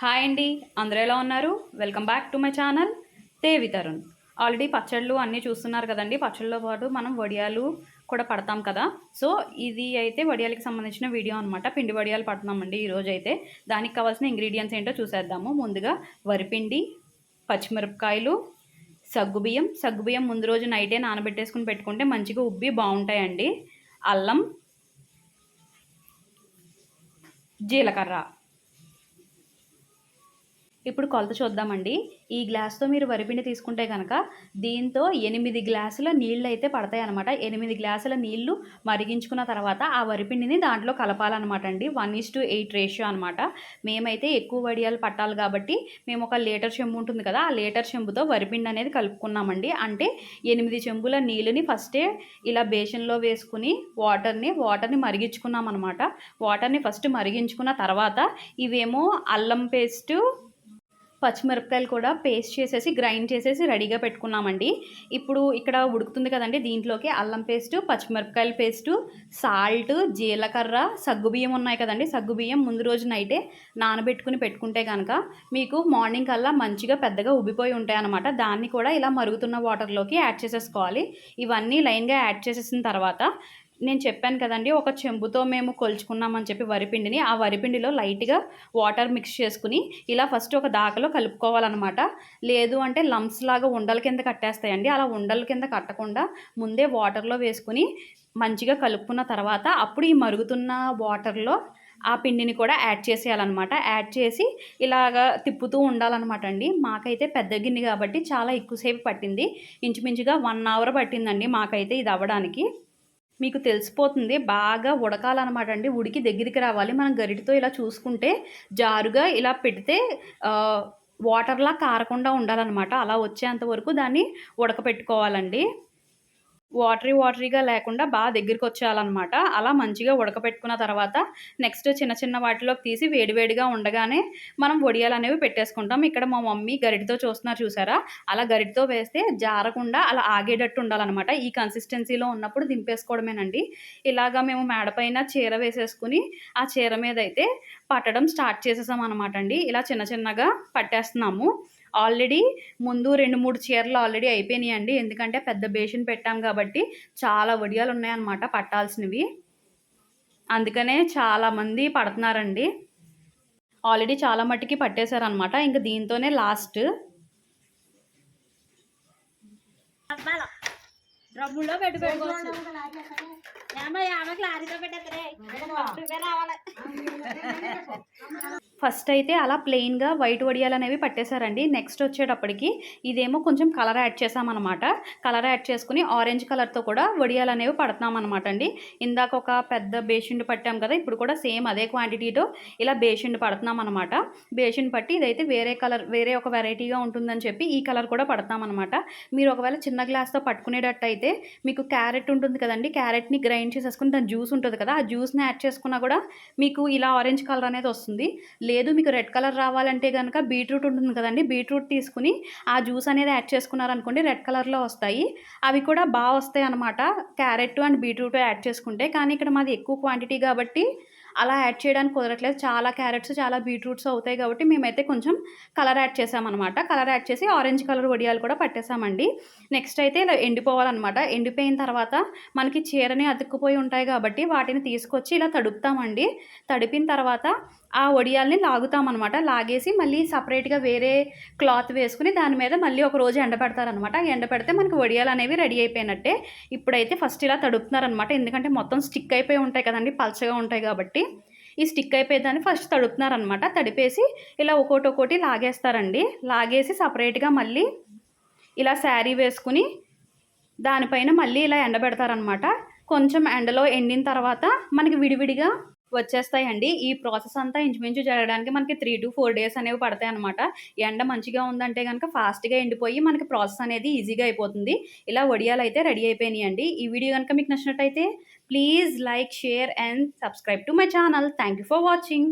Hi అండి. అందరూ ఎలా ఉన్నారు? Welcome back to my channel Devi Tarun. Already పచ్చళ్ళు అన్నీ చూస్తున్నారు కదండి. పచ్చళ్ళతో పాటు మనం వడియాలు కూడా పడతాం కదా. సో ఇది అయితే వడియాలకి సంబంధించిన వీడియో అనమాట పిండి వడియాలు పడుతున్నామండి ఈరోజు అయితే దానికి కావాల్సిన ఇంగ్రీడియంట్స్ ఏంటో చూసేద్దాము. ముందుగా వరిపిండి పచ్చిమిరపకాయలు సగ్గుబియ్యం సగ్గుబియ్యం ముందు రోజు నైటే నానబెట్టేసుకుని పెట్టుకుంటే మంచిగా ఉబ్బి బాగుంటాయండి. అల్లం జీలకర్ర. ఇప్పుడు కొలత చూద్దామండి. ఈ గ్లాస్తో మీరు వరిపిండి తీసుకుంటే కనుక దీంతో ఎనిమిది గ్లాసుల నీళ్ళు అయితే పడతాయి అనమాట ఎనిమిది గ్లాసుల నీళ్ళు మరిగించుకున్న తర్వాత ఆ వరిపిండిని దాంట్లో కలపాలన్నమాట అండి one is to eight ratio అనమాట మేమైతే ఎక్కువ వడియాలు పట్టాలి కాబట్టి మేము ఒక లీటర్ చెంబు ఉంటుంది కదా ఆ లీటర్ చెంబుతో వరిపిండి అనేది కలుపుకున్నామండి. అంటే ఎనిమిది చెంబుల నీళ్ళని ఫస్టే ఇలా బేషన్లో వేసుకుని వాటర్ని వాటర్ని మరిగించుకున్నాం అనమాట వాటర్ని ఫస్ట్ మరిగించుకున్న తర్వాత ఇవేమో అల్లం పేస్టు పచ్చిమిరపకాయలు కూడా పేస్ట్ చేసేసి గ్రైండ్ చేసేసి రెడీగా పెట్టుకున్నామండి. ఇప్పుడు ఇక్కడ ఉడుకుతుంది కదండి దీంట్లోకి అల్లం పేస్టు పచ్చిమిరపకాయల పేస్టు సాల్ట్ జీలకర్ర సగ్గుబియ్యం ఉన్నాయి కదండి. సగ్గుబియ్యం ముందు రోజు నైటే నానబెట్టుకుని పెట్టుకుంటే కనుక మీకు మార్నింగ్ కల్లా మంచిగా పెద్దగా ఉబ్బిపోయి ఉంటాయి అనమాట దాన్ని కూడా ఇలా మరుగుతున్న వాటర్లోకి యాడ్ చేసేసుకోవాలి. ఇవన్నీ లైన్గా యాడ్ చేసేసిన తర్వాత నేను చెప్పాను కదండి ఒక చెంబుతో మేము కొలుచుకున్నామని చెప్పి వరిపిండిని ఆ వరిపిండిలో లైట్గా వాటర్ మిక్స్ చేసుకుని ఇలా ఫస్ట్ ఒక దాకలో కలుపుకోవాలన్నమాట. లేదు అంటే లంప్స్ లాగా ఉండల కింద కట్టేస్తాయండి. అలా ఉండల కింద కట్టకుండా ముందే వాటర్లో వేసుకుని మంచిగా కలుపుకున్న తర్వాత అప్పుడు ఈ మరుగుతున్న వాటర్లో ఆ పిండిని కూడా యాడ్ చేసేయాలన్నమాట. యాడ్ చేసి ఇలాగా తిప్పుతూ ఉండాలన్నమాట అండి. మాకైతే పెద్ద గిన్నె కాబట్టి చాలా ఎక్కువసేపు పట్టింది. ఇంచుమించుగా వన్ అవర్ పట్టిందండి మాకైతే ఇది అవ్వడానికి. మీకు తెలిసిపోతుంది. బాగా ఉడకాలన్నమాట అండి ఉడికి దగ్గరికి రావాలి. మనం గరిటితో ఇలా చూసుకుంటే జారుగా ఇలా పెడితే వాటర్లా కారకుండా ఉండాలన్నమాట. అలా వచ్చేంత వరకు దాన్ని ఉడకపెట్టుకోవాలండి. వాటరీ వాటరీగా లేకుండా బాగా దగ్గరికి వచ్చేయాలన్నమాట అలా మంచిగా ఉడకపెట్టుకున్న తర్వాత నెక్స్ట్ చిన్న చిన్న వాటిలోకి తీసి వేడివేడిగా ఉండగానే మనం వడియాలు అనేవి పెట్టేసుకుంటాం. ఇక్కడ మా మమ్మీ గరిటితో చూస్తున్నారు చూసారా? అలా గరిటితో వేస్తే జారకుండా అలా ఆగేటట్టు ఉండాలన్నమాట. ఈ కన్సిస్టెన్సీలో ఉన్నప్పుడు దింపేసుకోవడమేనండి. ఇలాగా మేము మేడపైన చీర వేసేసుకుని ఆ చీర మీద అయితే పట్టడం స్టార్ట్ చేసేసాం అనమాట అండి ఇలా చిన్న చిన్నగా పట్టేస్తున్నాము. ఆల్రెడీ ముందు రెండు మూడు చీరలు ఆల్రెడీ అయిపోయినాయి అండి ఎందుకంటే పెద్ద బేషన్ పెట్టాం కాబట్టి చాలా వడియాలు ఉన్నాయన్నమాట పట్టాల్సినవి. అందుకనే చాలామంది పడుతున్నారండి. ఆల్రెడీ చాలా మట్టికి పట్టేశారనమాట ఇంకా దీంతోనే లాస్ట్. డ్రమ్ములో పెట్టి పెట్టుకోవచ్చు. ఫస్ట్ అయితే అలా ప్లెయిన్గా వైట్ వడియాలు అనేవి పట్టేశారండి. నెక్స్ట్ వచ్చేటప్పటికి ఇదేమో కొంచెం కలర్ యాడ్ చేసామన్నమాట కలర్ యాడ్ చేసుకుని ఆరెంజ్ కలర్తో కూడా వడియాలు అనేవి పడుతున్నాం అనమాట అండి ఇందాక ఒక పెద్ద బేషిండ్ పట్టాం కదా ఇప్పుడు కూడా సేమ్ అదే క్వాంటిటీతో ఇలా బేషిండ్ పడుతున్నాం అనమాట బేషిండ్ పట్టి ఇదైతే వేరే కలర్ వేరే ఒక వెరైటీగా ఉంటుందని చెప్పి ఈ కలర్ కూడా పడతాం అనమాట మీరు ఒకవేళ చిన్న గ్లాస్తో పట్టుకునేటట్టయితే మీకు క్యారెట్ ఉంటుంది కదండి క్యారెట్ని గ్రైండ్ చేసేసుకుని దాని జ్యూస్ ఉంటుంది కదా ఆ జ్యూస్ని యాడ్ చేసుకున్నా కూడా మీకు ఇలా ఆరెంజ్ కలర్ అనేది వస్తుంది. లేదు మీకు రెడ్ కలర్ రావాలంటే కనుక బీట్రూట్ ఉంటుంది కదండి బీట్రూట్ తీసుకుని ఆ జ్యూస్ అనేది యాడ్ చేసుకున్నారనుకోండి రెడ్ కలర్లో వస్తాయి. అవి కూడా బాగా వస్తాయి అనమాట క్యారెట్ అండ్ బీట్రూట్ యాడ్ చేసుకుంటే కానీ ఇక్కడ మాది ఎక్కువ క్వాంటిటీ కాబట్టి అలా యాడ్ చేయడానికి కుదరట్లేదు. చాలా క్యారెట్స్ చాలా బీట్రూట్స్ అవుతాయి కాబట్టి మేమైతే కొంచెం కలర్ యాడ్ చేసామన్నమాట. కలర్ యాడ్ చేసి ఆరెంజ్ కలర్ వడియాలు కూడా పట్టేసామండి. నెక్స్ట్ అయితే ఇలా ఎండిపోవాలన్నమాట. ఎండిపోయిన తర్వాత మనకి చీరని అతుక్కుపోయి ఉంటాయి కాబట్టి వాటిని తీసుకొచ్చి ఇలా తడుపుతామండి. తడిపిన తర్వాత ఆ వడియాల్ని లాగుతామన్నమాట. లాగేసి మళ్ళీ సపరేట్గా వేరే క్లాత్ వేసుకుని దాని మీద మళ్ళీ ఒక రోజు ఎండబెడతారనమాట ఎండబెడితే మనకి వడియాలు అనేవి రెడీ అయిపోయినట్టే. ఇప్పుడైతే ఫస్ట్ ఇలా తడుపుతున్నారనమాట ఎందుకంటే మొత్తం స్టిక్ అయిపోయి ఉంటాయి కదండి పలచగా ఉంటాయి కాబట్టి. ఈ స్టిక్ అయిపోయేదాన్ని ఫస్ట్ తడుపుతున్నారనమాట తడిపేసి ఇలా ఒక్కోటి ఒక్కోటి లాగేస్తారండి. లాగేసి సపరేట్గా మళ్ళీ ఇలా శారీ వేసుకుని దానిపైన మళ్ళీ ఇలా ఎండబెడతారనమాట కొంచెం ఎండలో ఎండిన తర్వాత మనకి విడివిడిగా వచ్చేస్తాయండి. ఈ ప్రాసెస్ అంతా ఇంచుమించు జరగడానికి మనకి త్రీ టు ఫోర్ డేస్ అనేవి పడతాయి అనమాట ఎండ మంచిగా ఉందంటే కనుక ఫాస్ట్గా ఎండిపోయి మనకి ప్రాసెస్ అనేది ఈజీగా అయిపోతుంది. ఇలా వడియాలు అయితే రెడీ అయిపోయినాయండి. ఈ వీడియో కనుక మీకు నచ్చినట్టయితే please like share and subscribe to my channel. Thank you for watching.